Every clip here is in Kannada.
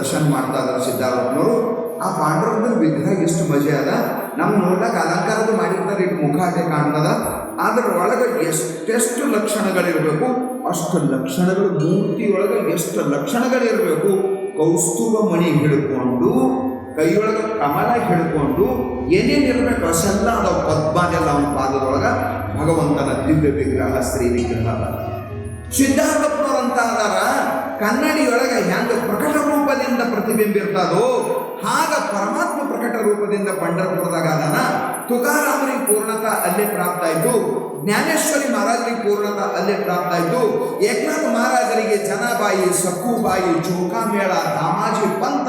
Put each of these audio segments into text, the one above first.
ದರ್ಶನ ಮಾಡ್ತಾ ಇದ್ದಾರೆ ಸಿದ್ಧಾರೂಢನವರು. ಆ ಪಾಂಡುರಂಗನ ವಿಗ್ರಹ ಎಷ್ಟು ಮಜೆ ಅದ. ನಮ್ಮ ನೋಡ್ಲಾಕ ಅಲಂಕಾರದ ಮಾಡಿರ್ತಾರೆ ಇಟ್ಟು ಮುಖ ಅದೇ ಕಾಣ್ತದ. ಅದರ ಒಳಗೆ ಎಷ್ಟೆಷ್ಟು ಲಕ್ಷಣಗಳಿರಬೇಕು, ಅಷ್ಟು ಲಕ್ಷಣಗಳು ಮೂರ್ತಿ ಒಳಗೆ ಎಷ್ಟು ಲಕ್ಷಣಗಳಿರಬೇಕು. ಕೌಸ್ತುಭ ಮಣಿ ಹಿಡ್ಕೊಂಡು, ಕೈಯೊಳಗೆ ಕಮಲ ಹಿಡ್ಕೊಂಡು ಏನೇನಿರಬೇಕು ಅಷ್ಟೆಲ್ಲ ಅದಾವ ಪದ್ಮಾನೆಲ್ಲ ಅವನ ಪಾದದೊಳಗೆ ಭಗವಂತನ ದಿವ್ಯ ವಿಗ್ರಹ, ಸ್ತ್ರೀ ವಿಗ್ರಹ. ಅದ ಸಿದ್ಧಾರ್ಥಪ್ಪನವ್ರಂತ ಅದಾರ. ಕನ್ನಡಿಯೊಳಗೆ ಹೆಂಗ ಪ್ರಕಟ ರೂಪದಿಂದ ಪ್ರತಿಬಿಂಬಿರ್ತದೋ ಹಾಗ ಪರಮಾತ್ಮ ಪ್ರಕಟ ರೂಪದಿಂದ ಪಂಡರಪುರದಾಗ ಅದಾನ ತುಕಾರಾಮರಿಗೆ ಪೂರ್ಣತ ಅಲ್ಲೇ ಪ್ರಾಪ್ತ ಆಯಿತು ಜ್ಞಾನೇಶ್ವರಿ ಮಹಾರಾಜರಿಗೆ ಪೂರ್ಣತ ಅಲ್ಲೇ ಪ್ರಾಪ್ತ ಆಯಿತು ಏಕನಾಥ ಮಹಾರಾಜರಿಗೆ ಜನಬಾಯಿ, ಸಕ್ಕುಬಾಯಿ ಚೌಕಾಮೇಳ ದಾಮಾಜಿ ಪಂತ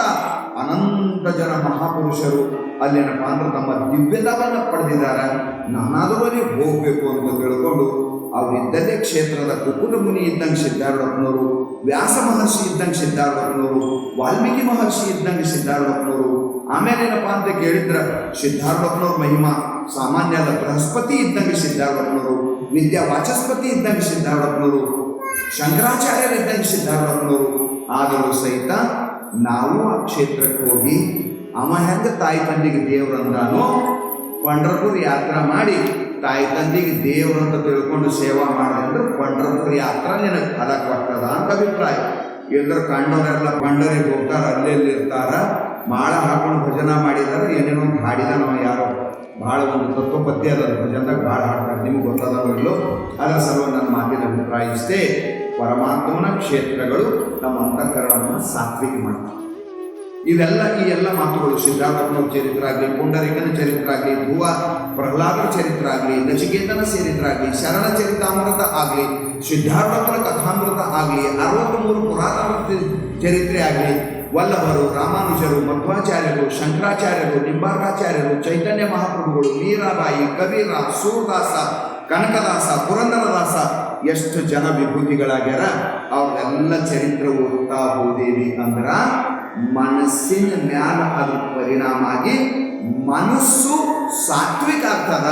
ಅನಂತ ಜನ ಮಹಾಪುರುಷರು ಅಲ್ಲೇನಪ್ಪ ಅಂದ್ರೆ ತಮ್ಮ ದಿವ್ಯತವನ್ನು ಪಡೆದಿದ್ದಾರೆ. ನಾನಾದರೂ ಅಲ್ಲಿ ಹೋಗಬೇಕು ಅಂತ ತಿಳ್ಕೊಂಡು ಅವರಿದ್ದಲ್ಲೇ ಕ್ಷೇತ್ರದ ಕುಕುಟ ಮುನಿ ಇದ್ದಂಗೆ ಸಿದ್ಧಾರ್ಡಪ್ಪನವರು ವ್ಯಾಸ ಮಹರ್ಷಿ ಇದ್ದಂಗೆ ಸಿದ್ಧಾರ್ಡಪ್ಪನವರು ವಾಲ್ಮೀಕಿ ಮಹರ್ಷಿ ಇದ್ದಂಗೆ ಸಿದ್ಧಾರೂಢಪ್ಪನವರು ಆಮೇಲೆ ಏನಪ್ಪ ಅಂತ ಕೇಳಿದ್ರೆ ಸಿದ್ಧಾರೂಢಪ್ಪನವ್ರ ಮಹಿಮಾ, ಸಾಮಾನ್ಯ ಅಲ್ಲ, ಬೃಹಸ್ಪತಿ ಇದ್ದಂಗೆ ಸಿದ್ಧಾರೂಢಪ್ಪನವರು ವಿದ್ಯಾ ವಾಚಸ್ಪತಿ ಇದ್ದಂಗೆ ಸಿದ್ಧಾರೂಢಪ್ಪನವರು ಶಂಕರಾಚಾರ್ಯರು ಇದ್ದಂಗೆ ಸಿದ್ಧಾರೂಢಪ್ಪನವರು ಆದರೂ ಸಹಿತ ನಾವು ಆ ಕ್ಷೇತ್ರಕ್ಕೆ ಹೋಗಿ, ಅವ ಹೆಂಗೆ ತಾಯಿ ತಂದೆಗೆ ದೇವರಂದಾನೋ ಪಂಡ್ರಪುರ ಯಾತ್ರಾ ಮಾಡಿ, ತಾಯಿ ತಂದೆಗೆ ದೇವರಂತ ತಿಳ್ಕೊಂಡು ಸೇವಾ ಮಾಡಿದೆ ಅಂದ್ರೆ ಪಂಡ್ರಪುರ ಯಾತ್ರಾ ನಿನಗೆ ಫಲ ಕೊಟ್ಟದ ಅಂತ ಅಭಿಪ್ರಾಯ. ಎಲ್ಲರೂ ಕಂಡವರೆಲ್ಲ ಪಂಡರಿಗೆ ಹೋಗ್ತಾರೆ ಅಲ್ಲೆಲ್ಲಿ ಇರ್ತಾರ ಮಾಳ ಹಾಕೊಂಡು ಭಜನ ಮಾಡಿದಾರೆ ಏನೇನೋ ಒಂದು ಹಾಡಿದಾನೋ ಯಾರೋ. ಭಾಳ ಒಂದು ತತ್ವ ಪದ್ಯ ಅದ ಭಜನದಾಗ ಭಾಳ ಹಾಡ್ತಾರೆ. ನಿಮ್ಗೆ ಗೊತ್ತದೋ ಇಲ್ಲೋ? ಅದರ ಸಲುವ ನನ್ನ ಮಾತಿನ ಅಭಿಪ್ರಾಯ ಪರಮಾತ್ಮನ ಕ್ಷೇತ್ರಗಳು ನಮ್ಮ ಅಂತಃಕರಣವನ್ನು ಸಾತ್ವಿಕ ಮಾಡ್ತಾರೆ ಇವೆಲ್ಲ ಈ ಎಲ್ಲ ಮಾತುಗಳು ಸಿದ್ಧಾರ್ಥನ ಚರಿತ್ರ ಆಗಲಿ ಪುಂಡರಿಕನ ಚರಿತ್ರ ಆಗಲಿ ಭುವ ಪ್ರಹ್ಲಾದನ ಚರಿತ್ರ ಆಗಲಿ ನಚಿಕೇತನ ಚರಿತ್ರ ಆಗಲಿ ಶರಣ ಚರಿತಾಮೃತ ಆಗಲಿ, ಸಿದ್ಧಾರ್ಥನ ಕಥಾಮೃತ ಆಗಲಿ ಅರವತ್ತ್ಮೂರು ಪುರಾತನ ಚರಿತ್ರೆ ಆಗಲಿ ವಲ್ಲಭರು, ರಾಮಾನುಜರು, ಮಧ್ವಾಚಾರ್ಯರು, ಶಂಕರಾಚಾರ್ಯರು, ನಿಂಬಾರ್ಕಾಚಾರ್ಯರು, ಚೈತನ್ಯ ಮಹಾಪ್ರಭುಗಳು, ಮೀರಾಬಾಯಿ ಕಬೀರ ಸೂರದಾಸ, ಕನಕದಾಸ, ಪುರಂದರದಾಸ, ಎಷ್ಟು ಜನ ವಿಭೂತಿಗಳಾಗ್ಯಾರ? ಅವ್ರೆಲ್ಲ ಚರಿತ್ರೆ ಓದ್ತಾ ಹೋದೇವಿ ಅಂದ್ರ ಮನಸ್ಸಿನ ಮ್ಯಾಲ ಅದ್ರ ಪರಿಣಾಮ ಆಗಿ ಮನಸ್ಸು ಸಾತ್ವಿಕ ಆಗ್ತದ,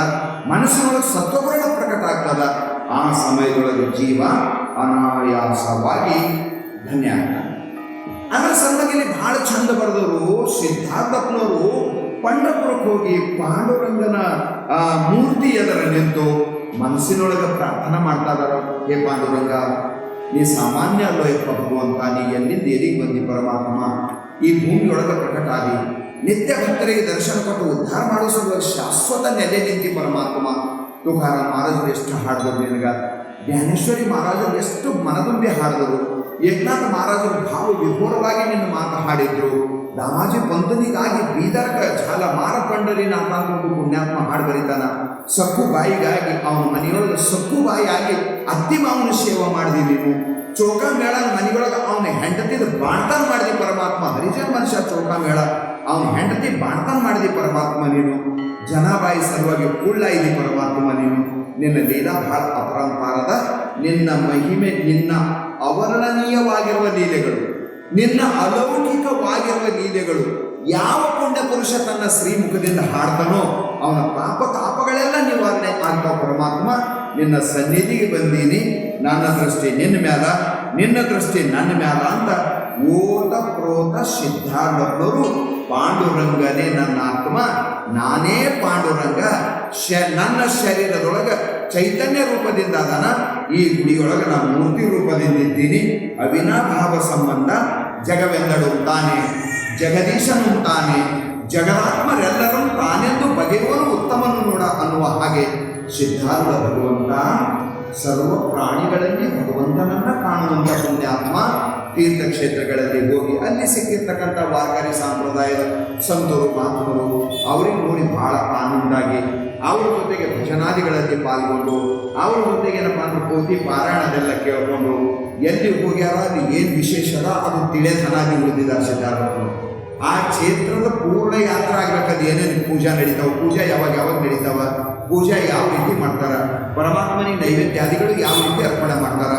ಮನಸ್ಸಿನೊಳಗೆ ಸತ್ವಗುಣ ಪ್ರಕಟ ಆಗ್ತದ. ಆ ಸಮಯದೊಳಗೆ ಜೀವ ಅನಾಯಾಸವಾಗಿ ಧನ್ಯ ಇಲ್ಲಿ ಬಹಳ ಚಂದ ಬರೆದವರು ಸಿದ್ಧಾರ್ಥಪ್ಪನವರು ಪಂಡಪುರಕ್ಕೆ ಹೋಗಿ ಪಾಂಡುರಂಗನ ಮೂರ್ತಿ ಎದರ ನಿಂತು ಮನಸ್ಸಿನೊಳಗೆ ಪ್ರಾರ್ಥನೆ ಮಾಡ್ತಾ ಇದಾರ. ಹೇ ಪಾಂಡುರಂಗ, ನೀ ಸಾಮಾನ್ಯ ಅಲ್ಲೋ ಯಪ್ಪ ಭಗವಂತ ನೀ ಎಲ್ಲಿಂದ ಎಲ್ಲಿಗೆ ಬಂದಿ ಪರಮಾತ್ಮ? ಈ ಭೂಮಿಯೊಳಗೆ ಪ್ರಕಟ ಆಗಿ ನಿತ್ಯ ಭಕ್ತರಿಗೆ ದರ್ಶನ ಕೊಟ್ಟು ಉದ್ಧಾರ ಮಾಡೋ ಸಲುವಾಗಿ ಶಾಶ್ವತ ನೆಲೆ ನಿಂತಿ ಪರಮಾತ್ಮ. ತುಕಾರ ಮಹಾರಾಜರು ಎಷ್ಟು ಹಾಡಿದ್ರು ನಿನಗ? ಜ್ಞಾನೇಶ್ವರಿ ಮಹಾರಾಜರು ಎಷ್ಟು ಮನದುಂಬಿ ಹಾಡಿದರು. ಏಕನಾಥ ಮಹಾರಾಜರು ಭಾವ ವಿಭೋರವಾಗಿ ನಿನ್ನ ಮಾತು ಹಾಡಿದ್ರು. ದಾಮಾಜಿ ಪಂತನಿಗಾಗಿ ಬೀದರ್ಕ ಝಾಲ ಮಾರ ಪಂಡರಿ ನಾಥ ಅಂತ ಒಂದು ಪುಣ್ಯಾತ್ಮ ಹಾಡು ಬರೀತಾನ ಸಕ್ಕು ಬಾಯಿಗಾಗಿ, ಅವನ ಮನೆಯೊಳಗೆ ಸಕ್ಕು ಬಾಯಿಯಾಗಿ ಅತ್ತಿ ಮಾವನ ಸೇವೆ ಮಾಡಿದಿ ನೀವು ಚೌಕ ಮೇಳ ಮನೆಯೊಳಗೆ ಅವನ ಹೆಂಡತಿದ ಬಾಣ್ತಾನ ಮಾಡಿದಿ ಪರಮಾತ್ಮ. ಹರಿಜನ್ ಮನುಷ್ಯ ಚೌಕ ಮೇಳ, ಅವನ ಹೆಂಡತಿ ಬಾಣ್ತಾನ ಮಾಡಿದಿ ಪರಮಾತ್ಮ ನೀನು. ಜನಾಬಾಯಿ ಸಲುವಾಗಿ ಕುಳ್ಳ ಇದಿ ಪರಮಾತ್ಮ ನೀನು. ನಿನ್ನ ಲೀಲಾ ಬಹಳ ಅಪರಂಪಾರದ ನಿನ್ನ ಮಹಿಮೆ ನಿನ್ನ ಅವರ್ಣನೀಯವಾಗಿರುವ ಲೀಲೆಗಳು, ನಿನ್ನ ಅಲೌಕಿಕವಾಗಿರುವ ಲೀಲೆಗಳು, ಯಾವ ಪುಣ್ಯ ಪುರುಷ ತನ್ನ ಶ್ರೀಮುಖದಿಂದ ಹಾಡ್ತಾನೋ ಅವನ ಪಾಪ ತಾಪಗಳೆಲ್ಲ ನಿವಾರಣೆ ಆಗ್ತಾವ ಪರಮಾತ್ಮ ನಿನ್ನ ಸನ್ನಿಧಿಗೆ ಬಂದೀನಿ, ನನ್ನ ದೃಷ್ಟಿ ನಿನ್ನ ಮ್ಯಾಲ, ನಿನ್ನ ದೃಷ್ಟಿ ನನ್ನ ಮ್ಯಾಲ ಅಂತ ಓತ ಪ್ರೋತ ಸಿದ್ಧಾರ್ಥರು ಪಾಂಡುರಂಗನೇ ನನ್ನ ಆತ್ಮ, ನಾನೇ ಪಾಂಡುರಂಗ, ಶ ನನ್ನ ಶರೀರದೊಳಗೆ ಚೈತನ್ಯ ರೂಪದಿಂದ ಅದಾನ. ಈ ಗುಡಿಯೊಳಗೆ ನಾನು ಮೂರ್ತಿ ರೂಪದಿಂದ ಇದ್ದೀನಿ. ಅವಿನಾಭಾವ ಸಂಬಂಧ ಜಗವೆಲ್ಲಡು ತಾನೆ ಜಗದೀಶನು ತಾನೆ ಜಗದಾತ್ಮರೆಲ್ಲರೂ ತಾನೆಂದು ಬಗೆಯುವನು ಉತ್ತಮನು ನೋಡ ಅನ್ನುವ ಹಾಗೆ ಸಿದ್ಧಾರ್ಥ ಭಗವಂತ ಸರ್ವ ಪ್ರಾಣಿಗಳಲ್ಲಿ ಭಗವಂತನನ್ನ ಕಾಣುವಂಥ ಪುಣ್ಯಾತ್ಮ ತೀರ್ಥಕ್ಷೇತ್ರಗಳಲ್ಲಿ ಹೋಗಿ ಅಲ್ಲಿ ಸಿಕ್ಕಿರ್ತಕ್ಕಂಥ ವಾರ್ಕರಿ ಸಂಪ್ರದಾಯದ ಸಂತರು ಮಹಾತ್ಮರು ಅವರಿಗೆ ನೋಡಿ ಬಹಳ ಆನಂದಾಗಿ ಅವ್ರ ಜೊತೆಗೆ ಭಜನಾದಿಗಳಲ್ಲಿ ಪಾಲ್ಗೊಂಡು ಅವ್ರ ಜೊತೆಗೆ ಏನಪ್ಪ ಅಂದ್ರೆ ಪೂರ್ತಿ ಪಾರಾಯಣದೆಲ್ಲ ಕೇಳ್ಕೊಂಡು ಎಲ್ಲಿ ಹೋಗ್ಯಾರ ಅದು ಏನು ವಿಶೇಷ ಅದು ಅದು ತಿಳಿಯತನಾಗಿ ಉಳಿದಿದ್ದಾರೆ ಸಿದ್ಧಾರ್ಥರು ಆ ಕ್ಷೇತ್ರದ ಪೂರ್ಣ ಯಾತ್ರೆ ಆಗ್ಬೇಕಾದ್ರೆ ಏನೇನು ಪೂಜಾ ನಡೀತಾವ, ಪೂಜಾ ಯಾವಾಗ ಯಾವಾಗ ನಡೀತಾವ, ಪೂಜಾ ಯಾವ ರೀತಿ ಮಾಡ್ತಾರ, ಪರಮಾತ್ಮನಿಗೆ ನೈವೇದ್ಯಾದಿಗಳು ಯಾವ ರೀತಿ ಅರ್ಪಣೆ ಮಾಡ್ತಾರ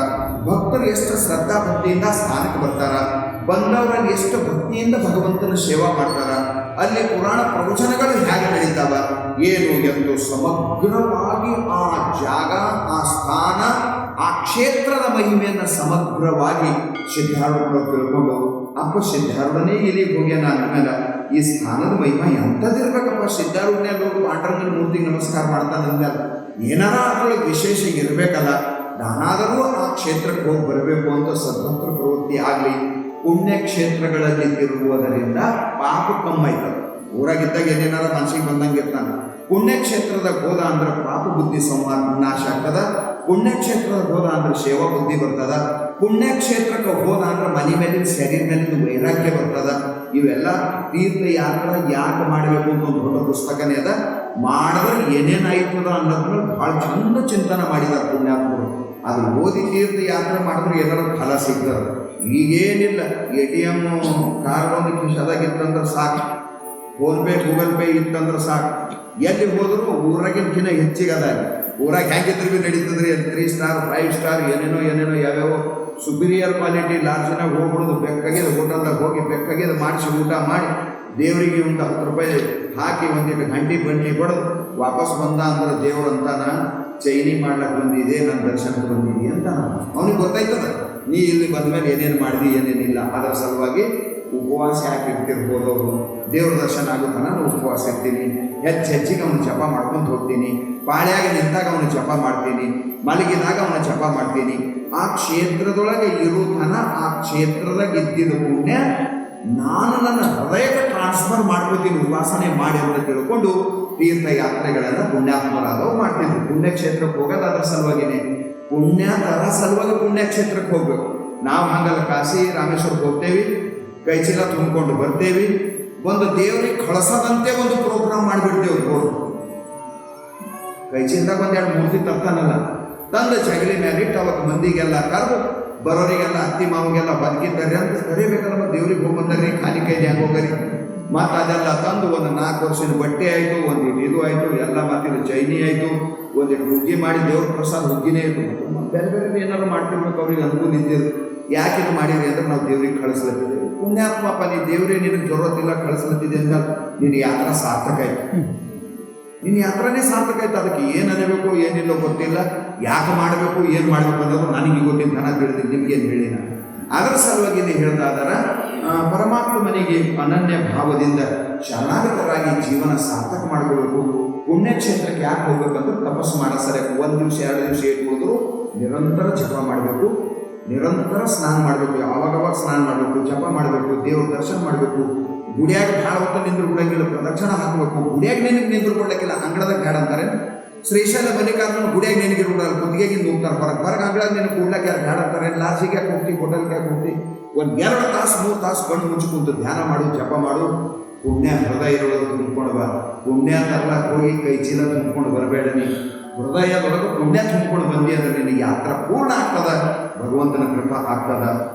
ಭಕ್ತರು ಎಷ್ಟು ಶ್ರದ್ಧಾ ಭಕ್ತಿಯಿಂದ ಸ್ಥಾನಕ್ಕೆ ಬರ್ತಾರ, ಬಂದವರಲ್ಲಿ ಎಷ್ಟು ಭಕ್ತಿಯಿಂದ ಭಗವಂತನ ಸೇವಾ ಮಾಡ್ತಾರ, ಅಲ್ಲಿ ಪುರಾಣ ಪ್ರವಚನಗಳು ಹೇಗೆ ನಡೀತಾವ, ಏನು ಎಂದು ಸಮಗ್ರವಾಗಿ ಆ ಜಾಗ, ಆ ಸ್ಥಾನ, ಆ ಕ್ಷೇತ್ರದ ಮಹಿಮೆಯನ್ನು ಸಮಗ್ರವಾಗಿ ಸಿದ್ಧಾರ್ಥರು ತಿಳ್ಕೊಂಡು, ಅಪ್ಪ ಸಿದ್ಧಾರೂಢನೇ ಇಲ್ಲಿ ಹೋಗ್ಯಾನ ಅಂದ್ಮೇಲೆ ಈ ಸ್ಥಾನದ ಮಹಿಮೆ ಎಂಥದ್ದಿರ್ಬೇಕಪ್ಪ ಹೋಗಿ ಪಾಂಡ್ರಂಗನ ಮೂರ್ತಿಗೆ ನಮಸ್ಕಾರ ಮಾಡ್ತಾನಂದ ಏನಾರ ಅದ್ರೊಳಗೆ ವಿಶೇಷ ಇರಬೇಕಲ್ಲ ನಾನಾದರೂ ಆ ಕ್ಷೇತ್ರಕ್ಕೆ ಹೋಗಿ ಬರಬೇಕು ಅಂತ ಸ್ವತಂತ್ರ ಪ್ರವೃತ್ತಿ ಆಗಲಿ ಪುಣ್ಯ ಕ್ಷೇತ್ರಗಳಲ್ಲಿ ತಿರುಗುವುದರಿಂದ ಪಾಪ ಕಮ್ಮಾಯ್ತದೆ ಊರಾಗಿದ್ದಾಗ ಏನೇನಾರ ಮನಸ್ಸಿಗೆ ಬಂದಂಗೆ ಇರ್ತಾನೆ. ಪುಣ್ಯಕ್ಷೇತ್ರದಾಗ ಹೋದ ಅಂದ್ರೆ ಪಾಪ ಬುದ್ಧಿ ಸಂವಾದ ನಾಶ ಆಗ್ತದ. ಪುಣ್ಯಕ್ಷೇತ್ರದಾಗ ಹೋದ ಅಂದ್ರೆ ಸೇವಾ ಬುದ್ಧಿ ಬರ್ತದ. ಪುಣ್ಯಕ್ಷೇತ್ರಕ್ಕೆ ಹೋದ ಅಂದ್ರೆ ಮನೆ ಮೇಲಿನ ಶರೀರ ಮೇಲಿನ ವೈರಾಗ್ಯ ಬರ್ತದ. ಇವೆಲ್ಲ ತೀರ್ಥ ಯಾತ್ರೆ ಯಾಕೆ ಮಾಡಬೇಕು ಅಂತ ಒಂದು ದೊಡ್ಡ ಪುಸ್ತಕನೇ ಅದ. ಮಾಡಿದ್ರೆ ಏನೇನಾಯ್ತದ ಅನ್ನೋದ್ರ ಭಾಳ ಚಂದ ಚಿಂತನೆ ಮಾಡಿದ ಪುಣ್ಯಾತ್ಮರು. ಅದು ಓದಿ ತೀರ್ಥ ಯಾತ್ರೆ ಮಾಡಿದ್ರೆ ಎಲ್ಲರೂ ಫಲ ಸಿಗ್ತದೆ. ಈಗೇನಿಲ್ಲ, ಎ ಟಿ ಎಂ ಕಾರ್ಡ್ ಒಂದು ಕಿಶದಾಗಿತ್ತಂದ್ರೆ ಸಾಕು. ಫೋನ್ ಪೇ ಗೂಗಲ್ ಪೇ ಇತ್ತಂದ್ರೆ ಸಾಕು. ಎಲ್ಲಿ ಹೋದ್ರು ಊರಾಗಿನಕಿನ ಹೆಚ್ಚಿಗೆ ಅದ. ಊರಾಗ ಹೆಂಗಿದ್ರು ಭೀ ನಡೀತದ್ರಿ? ತ್ರೀ ಸ್ಟಾರ್ ಫೈವ್ ಸ್ಟಾರ್ ಏನೇನೋ ಏನೇನೋ ಯಾವ್ಯಾವ ಸುಪೀರಿಯರ್ ಕ್ವಾಲಿಟಿ ಲಾಡ್ಜ್ನಾಗ ಹೋಗ್ಬಿಡೋದು. ಬೆಕ್ಕಾಗಿದ ಹೋಟೆಲ್ದಾಗ ಹೋಗಿ ಬೆಕ್ಕಾಗಿದ ಮಾಡಿಸಿ ಊಟ ಮಾಡಿ ದೇವರಿಗೆ ಒಂದು ಹತ್ತು ರೂಪಾಯಿ ಹಾಕಿ ಒಂದಿಟ್ಟು ಗಂಟಿ ಬಂಡಿ ಹೊಡೆದು ವಾಪಸ್ ಬಂದ ಅಂದ್ರೆ ದೇವ್ರು ಅಂತಾನ ಚೈನಿ ಮಾಡ್ಲಕ್ಕೆ ಬಂದಿದೆ ನನ್ನ ದರ್ಶನಕ್ಕೆ ಬಂದಿದೆ ಅಂತ ಅವನಿಗೆ ಗೊತ್ತಾಯ್ತದ ನೀ ಇಲ್ಲಿ ಬಂದ ಮೇಲೆ ಏನೇನು ಮಾಡಿದಿ ಏನೇನಿಲ್ಲ ಅದರ ಸಲುವಾಗಿ ಉಪವಾಸ ಯಾಕೆ ಇರ್ತಿರ್ಬೋದು ಅವರು? ದೇವ್ರ ದರ್ಶನ ಆಗುತ್ತಾನ ನಾನು ಉಪವಾಸ ಇರ್ತೀನಿ ಹೆಚ್ಚು ಹೆಚ್ಚಿಗೆ ಅವನು ಜಪ ಮಾಡ್ಕೊಂಡು ಹೋಗ್ತೀನಿ. ಪಾಳ್ಯಾಗ ನಿಂತಾಗ ಅವನು ಜಪ ಮಾಡ್ತೀನಿ. ಮಲಗಿದಾಗ ಅವನ ಜಪ ಮಾಡ್ತೀನಿ. ಆ ಕ್ಷೇತ್ರದೊಳಗೆ ಇರುತ್ತಾನ ಆ ಕ್ಷೇತ್ರದಾಗ ಇದ್ದಿದ್ದ ಪುಣ್ಯ ನಾನು ನನ್ನ ಹೃದಯಕ್ಕೆ ಟ್ರಾನ್ಸ್ಫರ್ ಮಾಡ್ಕೋತೀನಿ, ಉಪಾಸನೆ ಮಾಡಿ ಅಂತ ತಿಳ್ಕೊಂಡು ತೀರ್ಥ ಪುಣ್ಯಾತ್ಮರಾದವು ಮಾಡ್ತಿದ್ರು ಪುಣ್ಯಕ್ಷೇತ್ರಕ್ಕೆ ಹೋಗೋದು ಅದರ ಸಲುವಾಗಿನೇ. ಪುಣ್ಯ ಅದರ ಸಲುವಾಗಿ ಪುಣ್ಯಕ್ಷೇತ್ರಕ್ಕೆ ಹೋಗ್ಬೇಕು. ನಾವು ಹಂಗಲ್ಲ, ಕಾಶಿ ರಾಮೇಶ್ವರಕ್ಕೆ ಹೋಗ್ತೇವಿ ಕೈ ಚೀಲ ತುಂಬಿಕೊಂಡು ಬರ್ತೇವಿ. ಒಂದು ದೇವರಿಗೆ ಕಳಸದಂತೆ ಒಂದು ಪ್ರೋಗ್ರಾಮ್ ಮಾಡಿಬಿಡ್ತೇವೆ ನೋಡು. ಕೈ ಚೀಲದಾಗ ಎರಡು ಮೂರ್ತಿ ತರ್ತಾನಲ್ಲ. ತಂದು ಜಗಲಿ ಮೇಲೆ ಇಟ್ಟು ಅವತ್ತು ಮಂದಿಗೆಲ್ಲ ಕರೆದು ಬರೋರಿಗೆಲ್ಲ ಅತ್ತಿ ಮಾವಿಗೆಲ್ಲ ಬದುಕಿದ್ದಾರೆ ಅಂತ ಕರಿಬೇಕಲ್ಲ ದೇವ್ರಿಗೆ ಹೋಗ್ಬಂದ್ರಿ ಖಾಲಿ ಕೈಲಿ ಹೆಂಗೆ ಹೋಗರಿ ಮತ್ತು ಅದೆಲ್ಲ ತಂದು ಒಂದು ನಾಲ್ಕು ವರ್ಷದ ಬಟ್ಟೆ ಆಯಿತು, ಒಂದು ಇದು ಆಯಿತು, ಎಲ್ಲ ಮತ್ತಿದು ಚೈನಿ ಆಯಿತು ಒಂದಿಟ್ಟು ಹುಗ್ಗಿ ಮಾಡಿ ದೇವ್ರ ಪ್ರಸಾದ ಹುಗ್ಗಿನೇ ಇತ್ತು. ಬೇರೆ ಬೇರೆ ಏನಾದ್ರು ಮಾಡ್ತಿರ್ಬೇಕು ಅವ್ರಿಗೆ ಅನುಕೂಲ ನಿಂತಿದ್ರು ಯಾಕೆ ಇದು ಮಾಡಿದ್ರಿ ಅಂದ್ರೆ ನಾವು ದೇವ್ರಿಗೆ ಕಳಿಸ್ಲತ್ತಿದ್ದೇವೆ. ಪುಣ್ಯಾತ್ಮಪ್ಪ, ನೀ ದೇವ್ರೇ ನಿನಗೆ ಜೊರತ್ತಿಲ್ಲ ಕಳಿಸ್ಲತ್ತಿದೆ ಅಂದ್ರೆ ನಿನ್ನ ಯಾತ್ರ ಸಾರ್ಥಕ ಆಯ್ತು. ನಿನ್ನ ಯಾತ್ರನೇ ಸಾರ್ಥಕ ಆಯ್ತು. ಅದಕ್ಕೆ ಏನು ಅನ್ನಬೇಕು ಏನಿಲ್ಲ ಗೊತ್ತಿಲ್ಲ. ಯಾಕೆ ಮಾಡಬೇಕು, ಏನು ಮಾಡಬೇಕು ಅನ್ನೋದು ನನಗೆ ಗೊತ್ತಿಲ್ಲ. ನನಗೆ ತಿಳಿದಿದ್ದು ನಿಮ್ಗೇನು ಹೇಳಿನ ಅದರ ಸಲುವಾಗಿ ಹೇಳ್ದಾದರ ಪರಮಾತ್ಮನಿಗೆ ಅನನ್ಯ ಭಾವದಿಂದ ಶರಣಾಗತರಾಗಿ ಜೀವನ ಸಾರ್ಥಕ ಮಾಡಿಕೊಳ್ಬೇಕು. ಪುಣ್ಯಕ್ಷೇತ್ರಕ್ಕೆ ಯಾಕೆ ಹೋಗ್ಬೇಕಂದ್ರೆ ತಪಸ್ಸು ಮಾಡೋ ಸರಿ, ಒಂದು ದಿವಸ, ಎರಡು ದಿವಸ ಇಟ್ಕೊಂಡ್ರು ನಿರಂತರ ಜಪ ಮಾಡಬೇಕು. ನಿರಂತರ ಸ್ನಾನ ಮಾಡಬೇಕು, ಯಾವಾಗವಾಗ ಸ್ನಾನ ಮಾಡಬೇಕು, ಜಪ ಮಾಡಬೇಕು, ದೇವ್ರ ದರ್ಶನ ಮಾಡಬೇಕು. ಗುಡಿಯಾಗಿ ಭಾಳ ಹೊತ್ತು ನಿಂದ್ರು ಕೊಡೋಕ್ಕಿಲ್ಲ ಪ್ರದಕ್ಷಿಣ ಹಾಕಬೇಕು. ಗುಡಿಯಾಗಿ ನಿಂದ್ರು ಕೊಡಕ್ಕಿಲ್ಲ ಅಂಗಳದಾಗ ಬೇಡ ಅಂತಾರೆ. ಶ್ರೀಶೈಲ ಮಲ್ಲಿಕಾರ್ಜುನ ಗುಡಿಯಾಗ ನಿನಗೆ ಬಿಡಲ್ಲ ಕುತ್ತಿಗೆಗಿಂದ ಹೋಗ್ತಾರೆ ಹೊರಗೆ ಹೊರಗೆ ಅಂಗಳಾಗ ನಿನಗೆ ಕೂಡ್ಲಕ್ಕೆ ಯಾರು ಬೇಡ ಅಂತಾರೆ ಲಾಸಿಗೆ ಯಾಕೆ ಹೋಗ್ತಿ? ಹೋಟೆಲ್ಗೆ ಹೋಗ್ತಿ? ಒಂದು ಎರಡು ತಾಸು, ಮೂರು ತಾಸು ಕಣ್ಣು ಮುಚ್ಚಿ ಧ್ಯಾನ ಮಾಡು, ಜಪ ಮಾಡು. ಪುಣ್ಯ ಹೃದಯ ಇರೋದು ತುಂಬ್ಕೊಂಡು ಬಾ. ಪುಣ್ಯ ತರಲ ಹೋಗಿ ಕೈ ಚೀಲ ತುಂಬ್ಕೊಂಡು ಬರಬೇಡ ನೀ. ಹೃದಯದೊಳಗೆ ಪುಣ್ಯ ತುಂಬ್ಕೊಂಡು ಬಂದಿ ಅಂದ್ರೆ ನಿನಗೆ ಯಾತ್ರ ಪೂರ್ಣ ಆಗ್ತದ? ಭಗವಂತನ ಕೃಪಾ ಆಗ್ತದ?